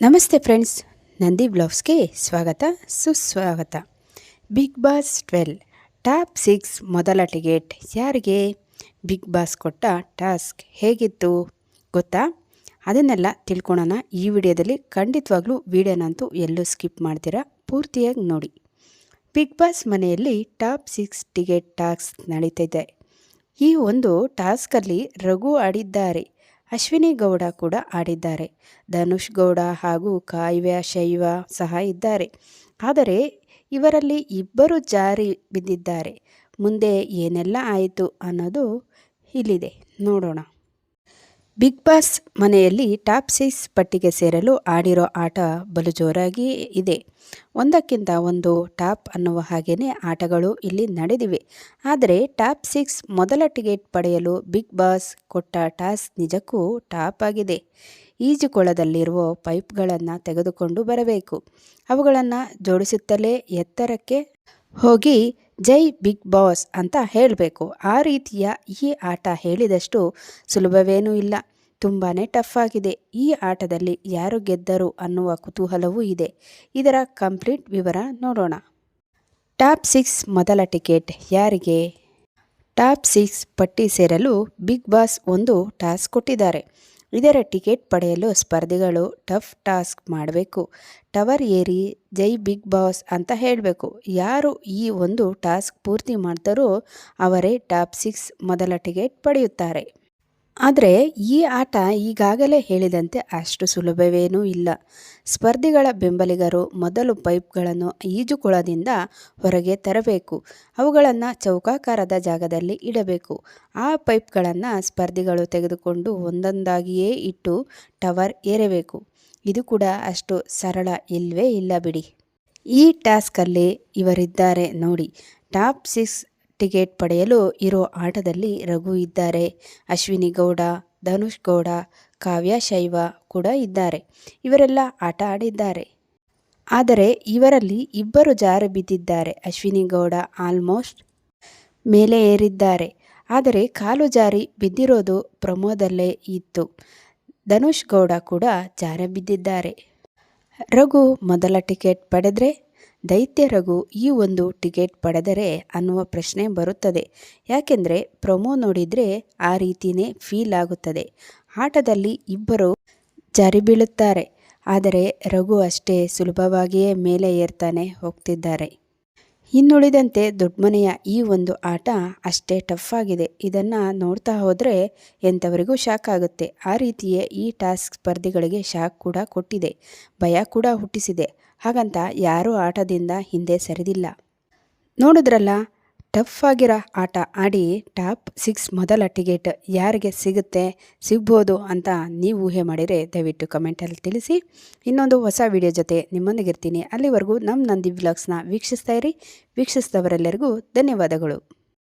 ನಮಸ್ತೆ ಫ್ರೆಂಡ್ಸ್, ನಂದಿ ಬ್ಲೌಸ್ಗೆ ಸ್ವಾಗತ, ಸುಸ್ವಾಗತ. Bigg Boss twelve, top six ಮೊದಲ ಟಿಕೆಟ್ ಯಾರಿಗೆ? ಬಿಗ್ ಬಾಸ್ ಕೊಟ್ಟ ಟಾಸ್ಕ್ ಹೇಗಿತ್ತು? ಗೊತ್ತಾ? ಅದನ್ನೆಲ್ಲ ತಿಳ್ಕೊಳೋಣ ಈ ವಿಡಿಯೋದಲ್ಲಿ. ಖಂಡಿತವಾಗ್ಲೂ ವಿಡಿಯೋನಂತೂ ಎಲ್ಲೂ ಸ್ಕಿಪ್ ಮಾಡ್ತೀರಾ? ಪೂರ್ತಿಯಾಗಿ ನೋಡಿ. ಬಿಗ್ ಬಾಸ್ ಮನೆಯಲ್ಲಿ ಟಾಪ್ ಸಿಕ್ಸ್ ಟಿಕೆಟ್ ಟಾಸ್ಕ್ ನಡೀತಿದೆ. ಈ ಒಂದು ಟಾಸ್ಕಲ್ಲಿ ರಘು ಆಡಿದ್ದಾರೆ. ಅಶ್ವಿನಿ ಗೌಡ ಕೂಡ ಆಡಿದ್ದಾರೆ. ಧನುಷ್ ಗೌಡ ಹಾಗೂ ಕಾವ್ಯ, ಶೈವ ಸಹ ಇದ್ದಾರೆ. ಆದರೆ ಇವರಲ್ಲಿ ಇಬ್ಬರು ಜಾರಿ ಬಿದ್ದಿದ್ದಾರೆ. ಮುಂದೆ ಏನೆಲ್ಲ ಆಯಿತು ಅನ್ನೋದು ಇಲ್ಲಿದೆ. ನೋಡೋಣ. ಬಿಗ್ ಬಾಸ್ ಮನೆಯಲ್ಲಿ ಟಾಪ್ ಸಿಕ್ಸ್ ಪಟ್ಟಿಗೆ ಸೇರಲು ಆಡಿರೋ ಆಟ ಬಲು ಜೋರಾಗಿ ಇದೆ. ಒಂದಕ್ಕಿಂತ ಒಂದು ಟಾಪ್ ಅನ್ನುವ ಹಾಗೆಯೇ ಆಟಗಳು ಇಲ್ಲಿ ನಡೆದಿವೆ. ಆದರೆ ಟಾಪ್ ಸಿಕ್ಸ್ ಮೊದಲ ಟಿಕೆಟ್ ಪಡೆಯಲು ಬಿಗ್ ಬಾಸ್ ಕೊಟ್ಟ ಟಾಸ್ಕ್ ನಿಜಕ್ಕೂ ಟಾಪ್ ಆಗಿದೆ. ಈಜುಕೊಳದಲ್ಲಿರುವ ಪೈಪ್ಗಳನ್ನು ತೆಗೆದುಕೊಂಡು ಬರಬೇಕು. ಅವುಗಳನ್ನು ಜೋಡಿಸುತ್ತಲೇ ಎತ್ತರಕ್ಕೆ ಹೋಗಿ ಜೈ ಬಿಗ್ ಬಾಸ್ ಅಂತ ಹೇಳಬೇಕು. ಆ ರೀತಿಯ ಈ ಆಟ ಹೇಳಿದಷ್ಟು ಸುಲಭವೇನೂ ಇಲ್ಲ. ತುಂಬಾ ಟಫ್ ಆಗಿದೆ. ಈ ಆಟದಲ್ಲಿ ಯಾರು ಗೆದ್ದರು ಅನ್ನುವ ಕುತೂಹಲವೂ ಇದೆ. ಇದರ ಕಂಪ್ಲೀಟ್ ವಿವರ ನೋಡೋಣ. ಟಾಪ್ ಸಿಕ್ಸ್ ಮೊದಲ ಟಿಕೆಟ್ ಯಾರಿಗೆ? ಟಾಪ್ ಸಿಕ್ಸ್ ಪಟ್ಟಿ ಸೇರಲು ಬಿಗ್ ಬಾಸ್ ಒಂದು ಟಾಸ್ಕ್ ಕೊಟ್ಟಿದ್ದಾರೆ. ಇದರ ಟಿಕೆಟ್ ಪಡೆಯಲು ಸ್ಪರ್ಧಿಗಳು ಟಫ್ ಟಾಸ್ಕ್ ಮಾಡಬೇಕು. ಟವರ್ ಏರಿ ಜೈ ಬಿಗ್ ಬಾಸ್ ಅಂತ ಹೇಳಬೇಕು. ಯಾರು ಈ ಒಂದು ಟಾಸ್ಕ್ ಪೂರ್ತಿ ಮಾಡ್ತಾರೋ ಅವರೇ ಟಾಪ್ ಸಿಕ್ಸ್ ಮೊದಲ ಟಿಕೆಟ್ ಪಡೆಯುತ್ತಾರೆ. ಆದರೆ ಈ ಆಟ ಈಗಾಗಲೇ ಹೇಳಿದಂತೆ ಅಷ್ಟು ಸುಲಭವೇನೂ ಇಲ್ಲ. ಸ್ಪರ್ಧಿಗಳ ಬೆಂಬಲಿಗರು ಮೊದಲು ಪೈಪ್ಗಳನ್ನು ಈಜುಕೊಳದಿಂದ ಹೊರಗೆ ತರಬೇಕು. ಅವುಗಳನ್ನು ಚೌಕಾಕಾರದ ಜಾಗದಲ್ಲಿ ಇಡಬೇಕು. ಆ ಪೈಪ್ಗಳನ್ನು ಸ್ಪರ್ಧಿಗಳು ತೆಗೆದುಕೊಂಡು ಒಂದೊಂದಾಗಿಯೇ ಇಟ್ಟು ಟವರ್ ಏರಬೇಕು. ಇದು ಕೂಡ ಅಷ್ಟು ಸರಳ ಇಲ್ವೇ ಇಲ್ಲ ಬಿಡಿ. ಈ ಟಾಸ್ಕಲ್ಲಿ ಇವರಿದ್ದಾರೆ ನೋಡಿ. ಟಾಪ್ ಸಿಕ್ಸ್ ಟಿಕೆಟ್ ಪಡೆಯಲು ಇರೋ ಆಟದಲ್ಲಿ ರಘು ಇದ್ದಾರೆ. ಅಶ್ವಿನಿ ಗೌಡ, ಧನುಷ್ ಗೌಡ, ಕಾವ್ಯ, ಶೈವ ಕೂಡ ಇದ್ದಾರೆ. ಇವರೆಲ್ಲ ಆಟ ಆಡಿದ್ದಾರೆ. ಆದರೆ ಇವರಲ್ಲಿ ಇಬ್ಬರು ಜಾರು ಬಿದ್ದಿದ್ದಾರೆ. ಅಶ್ವಿನಿ ಗೌಡ ಆಲ್ಮೋಸ್ಟ್ ಮೇಲೆ ಏರಿದ್ದಾರೆ. ಆದರೆ ಕಾಲು ಜಾರಿ ಬಿದ್ದಿರೋದು ಪ್ರಮೋದಲ್ಲೇ ಇತ್ತು. ಧನುಷ್ ಗೌಡ ಕೂಡ ಜಾರ ಬಿದ್ದಿದ್ದಾರೆ. ರಘು ಮೊದಲ ಟಿಕೆಟ್ ಪಡೆದರೆ ದೈತ್ಯ ರಘು ಈ ಒಂದು ಟಿಕೆಟ್ ಪಡೆದರೆ ಅನ್ನುವ ಪ್ರಶ್ನೆ ಬರುತ್ತದೆ. ಯಾಕೆಂದರೆ ಪ್ರೊಮೋ ನೋಡಿದರೆ ಆ ರೀತಿಯೇ ಫೀಲ್ ಆಗುತ್ತದೆ. ಆಟದಲ್ಲಿ ಇಬ್ಬರು ಜಾರಿ ಬೀಳುತ್ತಾರೆ. ಆದರೆ ರಘು ಅಷ್ಟೇ ಸುಲಭವಾಗಿಯೇ ಮೇಲೆ ಏರ್ತಾನೆ ಹೋಗ್ತಿದ್ದಾರೆ. ಇನ್ನುಳಿದಂತೆ ದೊಡ್ಡಮನೆಯ ಈ ಒಂದು ಆಟ ಅಷ್ಟೇ ಟಫ್ ಆಗಿದೆ. ಇದನ್ನು ನೋಡ್ತಾ ಹೋದರೆ ಎಂಥವರಿಗೂ ಶಾಕ್ ಆಗುತ್ತೆ. ಆ ರೀತಿಯೇ ಈ ಟಾಸ್ಕ್ ಸ್ಪರ್ಧಿಗಳಿಗೆ ಶಾಕ್ ಕೂಡ ಕೊಟ್ಟಿದೆ. ಭಯ ಕೂಡ ಹುಟ್ಟಿಸಿದೆ. ಹಾಗಂತ ಯಾರೂ ಆಟದಿಂದ ಹಿಂದೆ ಸರಿದಿಲ್ಲ. ನೋಡಿದ್ರಲ್ಲ, ಟಫ್ ಆಗಿರೋ ಆಟ ಆಡಿ ಟಾಪ್ ಸಿಕ್ಸ್ ಮೊದಲ ಟಿಕೆಟ್ ಯಾರಿಗೆ ಸಿಗುತ್ತೆ, ಸಿಗ್ಬೋದು ಅಂತ ನೀವು ಊಹೆ ಮಾಡಿದರೆ ದಯವಿಟ್ಟು ಕಮೆಂಟಲ್ಲಿ ತಿಳಿಸಿ. ಇನ್ನೊಂದು ಹೊಸ ವಿಡಿಯೋ ಜೊತೆ ನಿಮ್ಮೊಂದಿಗಿರ್ತೀನಿ. ಅಲ್ಲಿವರೆಗೂ ನಮ್ಮ ನಂದಿ ವ್ಲಾಗ್ಸ್ನ ವೀಕ್ಷಿಸ್ತಾ ಇರಿ. ವೀಕ್ಷಿಸಿದವರೆಲ್ಲರಿಗೂ ಧನ್ಯವಾದಗಳು.